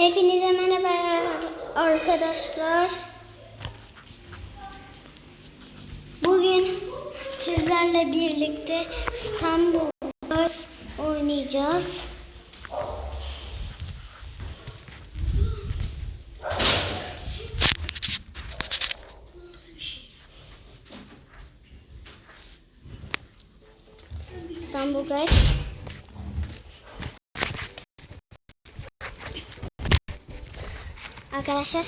Hepinize merhaba arkadaşlar. Bugün sizlerle birlikte İstanbul Bus oynayacağız. İstanbul Guys. Arkadaşlar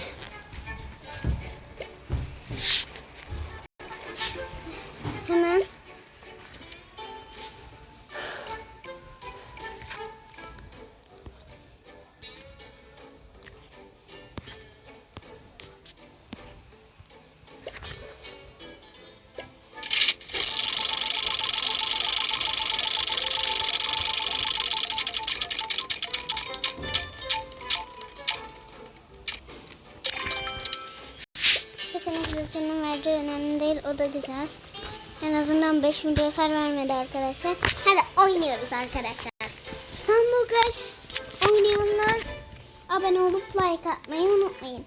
da güzel. En azından 5 mücevher vermedi arkadaşlar. Hadi oynuyoruz arkadaşlar. İstanbul Guys oynayanlar abone olup like atmayı unutmayın.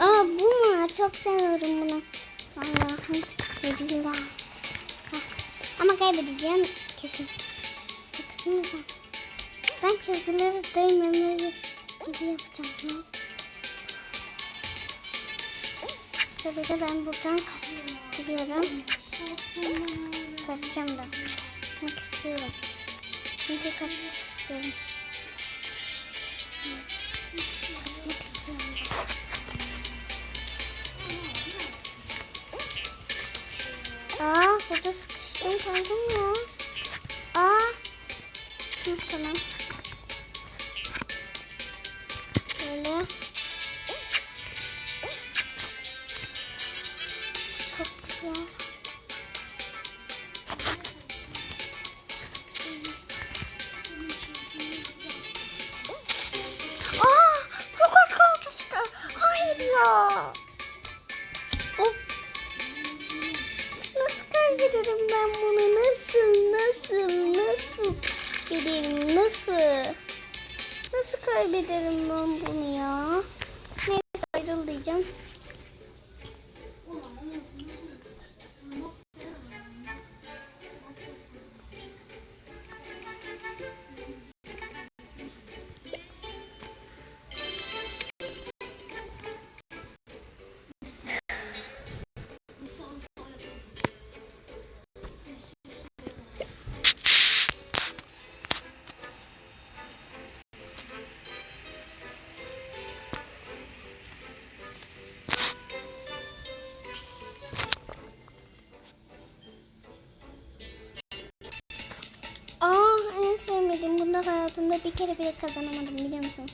Aa bu mu? Çok seviyorum bunu. Allah'ım ve. Ama kaybedeceğim kesin. Baksanıza. Ben çizgileri değmemeli gibi yapacağım. Bu sebeple ben buradan gidiyorum. Kaçacağım da. Kaçmak istiyorum. Çünkü kaçmak istiyorum. Kaçmak istiyorum. Aa burada sıkıştım kaldım ya. Tamam. Böyle. Çok güzel. Aa, çok az kalmıştı. Hayır. Nasıl kaybederim ben bunu? Nasıl, nasıl giderim? Nasıl? Nasıl kaybederim ben bunu ya? Neyse ayrıl diyeceğim. Hayatımda bir kere bile kazanamadım biliyor musunuz?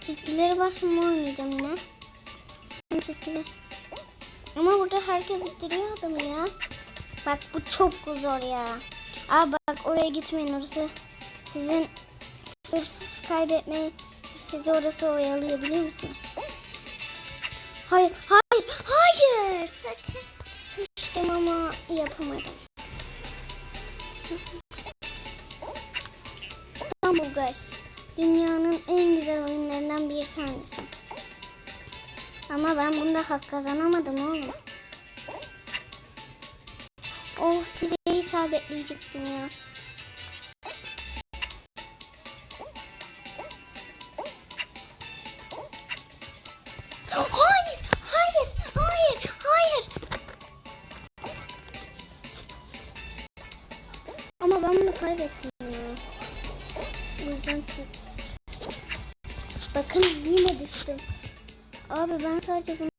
Çizgileri basmama oynayacağım yine. Çizgiler. Ama burada herkes ittiriyor adamı ya. Bak bu çok zor ya. Aa bak oraya gitmeyin orası sizin sırf kaybetmeyi sizi orası oyalıyor biliyor musunuz? Hayır, hayır, hayır. Sakın. Düştüm ama yapamadım. İstanbul Guys. Dünyanın en güzel oyunlarından bir tanesi. Ama ben bunda hak kazanamadım oğlum. Oh direği sabitleyecektim ya. Hayır, hayır, hayır, hayır. Ama ben bunu kaybettim Bakın yine düştüm. Abi ben sadece bununla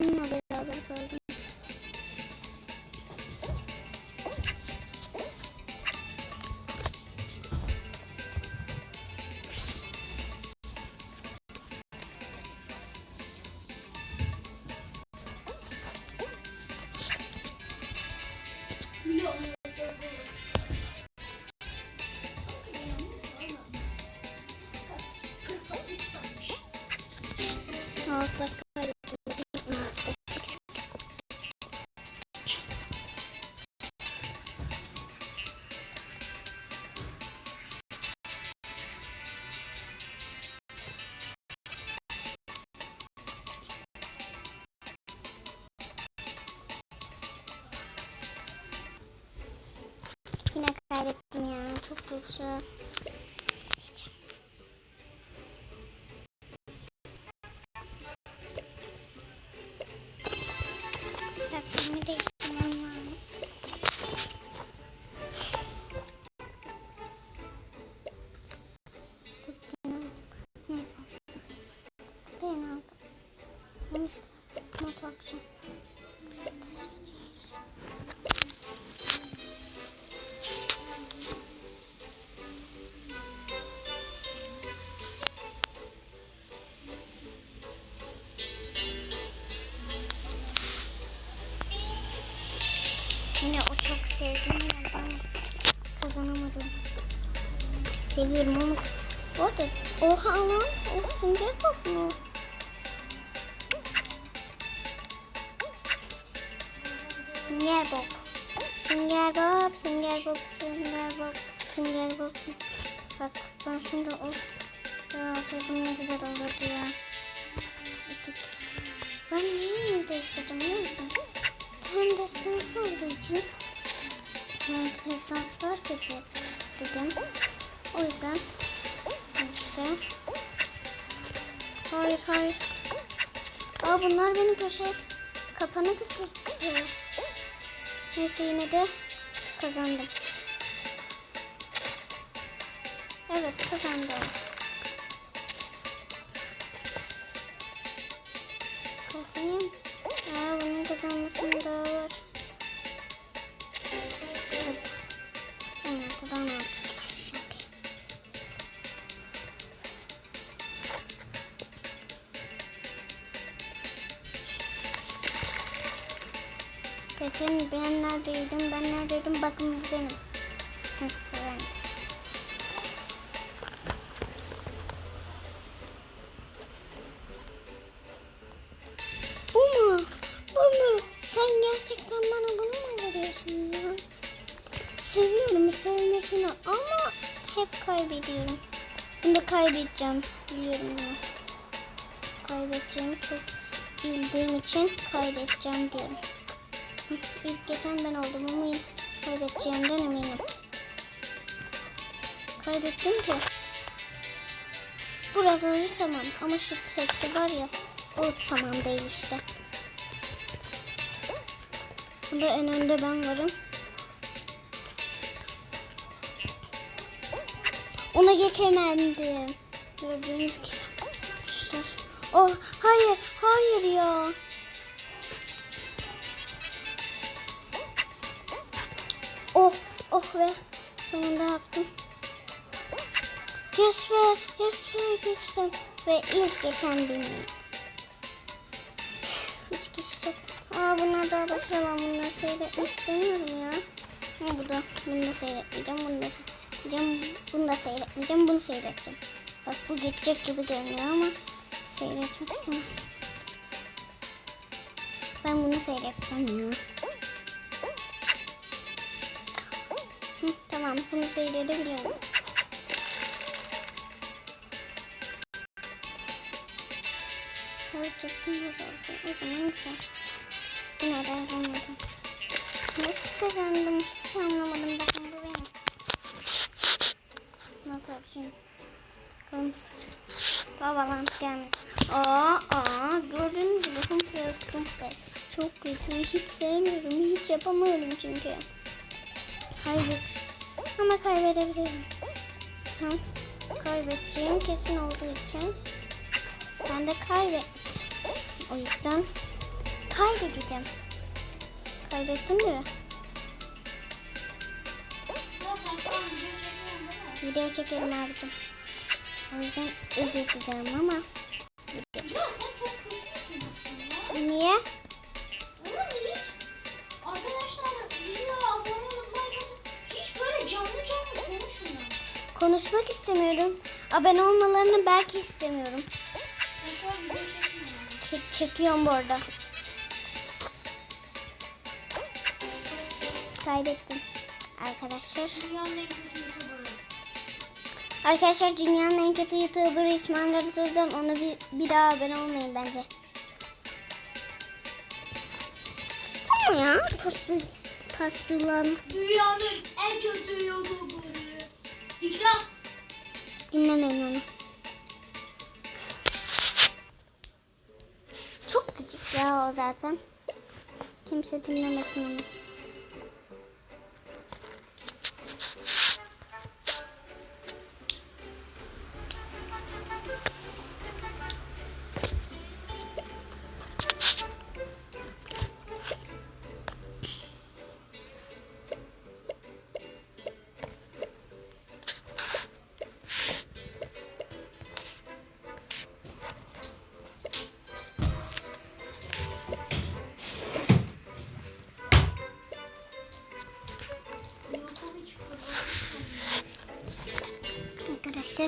Seviyorum onu. Bu arada oha lan o sünger bak mı? Sünger Bob. Sünger Bob, Sünger Bob, Sünger Bob, Sünger Bob. Bak ben şimdi o alsaydım ne güzel olurdu ya. Ben niye değiştirdim biliyor musun? Tam destans olduğu için yani destanslar kötü dedim. O yüzden işte. Hayır hayır. Aa bunlar beni köşe kapana kısırtıyor. Neyse yine de kazandım. Evet kazandım. Bakayım. Aa bunun kazanmasını daha Peki ben neredeydim? Ben neredeydim? Bakın benim. Bu mu? Bu mu? Sen gerçekten bana bunu mu veriyorsun ya? Seviyorum sevmesini ama hep kaybediyorum. Bunu da kaybedeceğim. Biliyorum ya. Kaybedeceğimi çok bildiğim için kaybedeceğim diyorum. İlk geçen ben oldum ama kaybedeceğimden eminim. Kaybettim ki. Buraları tamam ama şu tekli var ya o tamam değil işte. Burada en önde ben varım. Ona geçemedim. Gördüğünüz gibi. Oh hayır hayır ya. Oh ve sonunda yaptım. Yes be yes be geçtim. Ve ilk geçen benim. Üç kişi çıktı. Aa bunlar daha başka ben bunları seyretmek istemiyorum ya. Ha bu da bunu da seyretmeyeceğim bunu da seyredeceğim. Bunu da seyretmeyeceğim bunu seyredeceğim. Bak bu geçecek gibi görünüyor ama seyretmek istemem. Ben bunu seyredeceğim ya. Tamam bunu seyredebiliyoruz. Evet çok güzel oldu. O zaman güzel. Yine de kazanmadım. Nasıl kazandım? Hiç anlamadım. Bakın bu benim. Not option. Bakalım sıcak. Babalant gelmesin. Aa, aa, gördüğünüz gibi Humphrey Stumpy. Çok kötü. Hiç sevmiyorum. Hiç yapamıyorum çünkü. Kaybet. Ama kaybedebilirim. Tamam. Kaybedeceğim kesin olduğu için ben de kaybet. O yüzden kaybedeceğim. Kaybettim bile. Video? Video çekelim abicim. O yüzden özür dilerim ama. Ya. Niye? Konuşmak istemiyorum. Abone olmalarını belki istemiyorum. Sen şu an video çekmiyorsun. Çek çekiyorum bu arada. Kaybettim. Arkadaşlar. Dünyanın en kötü YouTuber'ı. Arkadaşlar dünyanın en kötü YouTuber'ı İsmail Garatöz'den ona bir, bir daha abone olmayın bence. Ama ya pastı, pastılan Dünyanın en kötü YouTuber'ı. İkram. dinlemeyin onu. Çok gıcık ya o zaten. Kimse dinlemesin onu.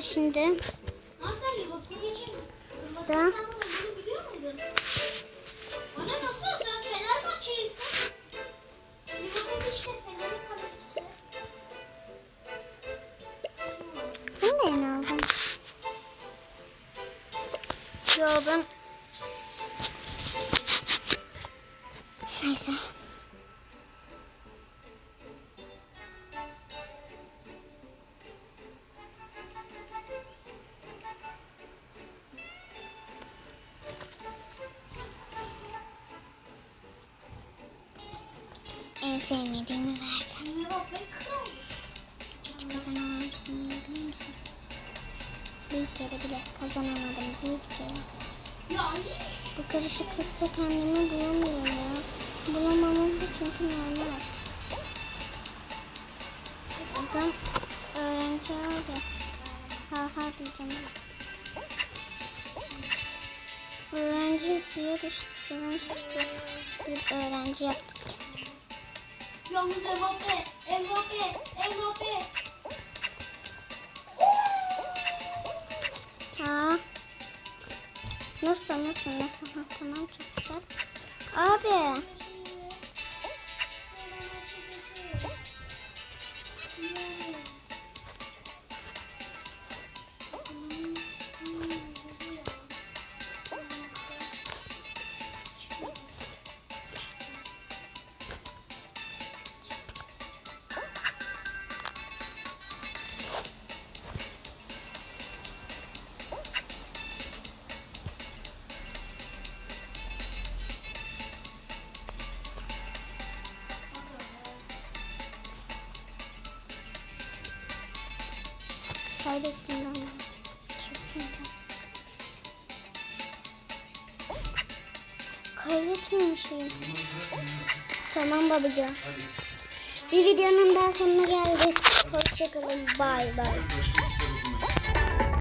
Şimdi sen Liverpool için İşte. Biliyor muydun? Bana nasıl sen Fenerbahçelisin? Liverpool işte Fener'in kalecisi. ben de yeni aldım. Yo ben... En sevmediğimi verdim. Hiç musunuz? Bir kere bile kazanamadım bir kere. Bu karışıklıkta kendimi bulamıyorum ya. Bulamamam da çünkü normal. Adam öğrenci abi. Ha ha diyeceğim. Öğrenci suya düştü. Sırımsıklı bir öğrenci yaptık. Yalnız Mbappe, Mbappe, Mbappe. Ha. Nasıl nasıl nasıl? Ha, tamam çok güzel. Abi. Kaybettim ben. Kesin. Kaybetmemişim. Tamam babacığım. Bir videonun daha sonuna geldik. Hoşçakalın. Bay bay.